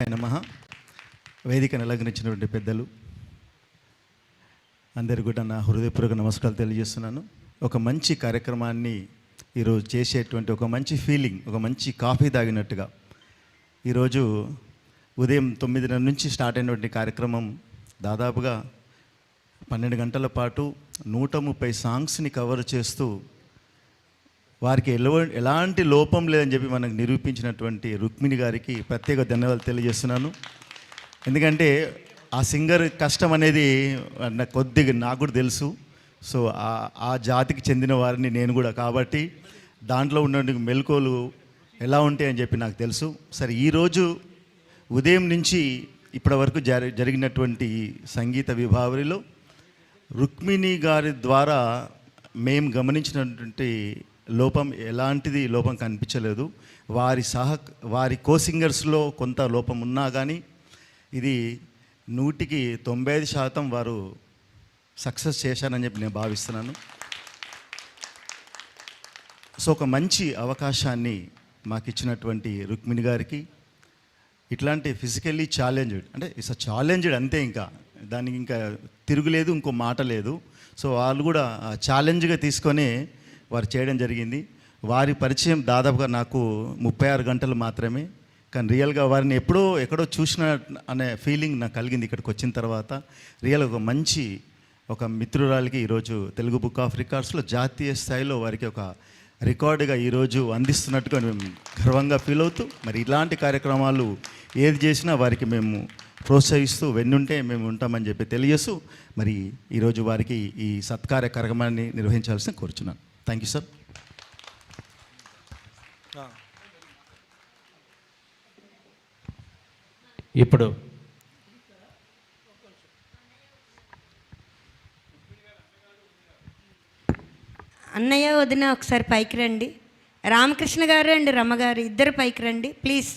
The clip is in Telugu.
నమ. వేదికను అలంకరించినటువంటి పెద్దలు అందరికీ కూడా నా హృదయపూర్వక నమస్కారాలు తెలియజేస్తున్నాను. ఒక మంచి కార్యక్రమాన్ని ఈరోజు చేసేటువంటి ఒక మంచి ఫీలింగ్ ఒక మంచి కాఫీ తాగినట్టుగా ఈరోజు ఉదయం తొమ్మిదిన్నర నుంచి స్టార్ట్ అయినటువంటి కార్యక్రమం దాదాపుగా పన్నెండు గంటల పాటు నూట ముప్పై సాంగ్స్ని కవర్ చేస్తూ వారికి ఎలాంటి లోపం లేదని చెప్పి మనకు నిరూపించినటువంటి రుక్మిణి గారికి ప్రత్యేక ధన్యవాదాలు తెలియజేస్తున్నాను. ఎందుకంటే ఆ సింగర్ కష్టం అనేది కొద్దిగా నాకు కూడా తెలుసు. సో ఆ- జాతికి చెందిన వారిని నేను కూడా కాబట్టి దాంట్లో ఉన్న మెలకువలు ఎలా ఉంటాయని చెప్పి నాకు తెలుసు. సరే ఈరోజు ఉదయం నుంచి ఇప్పటి వరకు జరి జరిగినటువంటి సంగీత విభావరిలో రుక్మిణి గారి ద్వారా మేము గమనించినటువంటి లోపం ఎలాంటిది లోపం కనిపించలేదు. వారి సహ వారి కోసింగర్స్లో కొంత లోపం ఉన్నా కానీ ఇది నూటికి తొంభై ఐదు శాతం వారు సక్సెస్ చేశారని చెప్పి నేను భావిస్తున్నాను. సో ఒక మంచి అవకాశాన్ని మాకు ఇచ్చినటువంటి రుక్మిణి గారికి ఇట్లాంటి ఫిజికల్లీ ఛాలెంజ్డ్ అంటే ఇట్స్ అ ఛాలెంజ్డ్ అంతే ఇంకా దానికి ఇంకా తిరుగులేదు ఇంకో మాట లేదు. సో వాళ్ళు కూడా ఛాలెంజ్గా తీసుకొని వారు చేయడం జరిగింది. వారి పరిచయం దాదాపుగా నాకు ముప్పై ఆరు గంటలు మాత్రమే. కానీ రియల్గా వారిని ఎప్పుడో ఎక్కడో చూసిన అనే ఫీలింగ్ నాకు కలిగింది ఇక్కడికి వచ్చిన తర్వాత. రియల్గా ఒక మంచి ఒక మిత్రురాలికి ఈరోజు తెలుగు బుక్ ఆఫ్ రికార్డ్స్లో జాతీయ స్థాయిలో వారికి ఒక రికార్డుగా ఈరోజు అందిస్తున్నట్టుగా మేము గర్వంగా ఫీల్ అవుతూ మరి ఇలాంటి కార్యక్రమాలు ఏది చేసినా వారికి మేము ప్రోత్సహిస్తూ వెన్నుంటే మేము ఉంటామని చెప్పి తెలియజేస్తూ మరి ఈరోజు వారికి ఈ సత్కార్య కార్యక్రమాన్ని నిర్వహించాల్సిన కోరుచున్నాను. థ్యాంక్ యూ సార్ ఇప్పుడు అన్నయ్య వదిన ఒకసారి పైకి రండి. రామకృష్ణ గారు అండ్ రమ్మగారు ఇద్దరు పైకి రండి ప్లీజ్.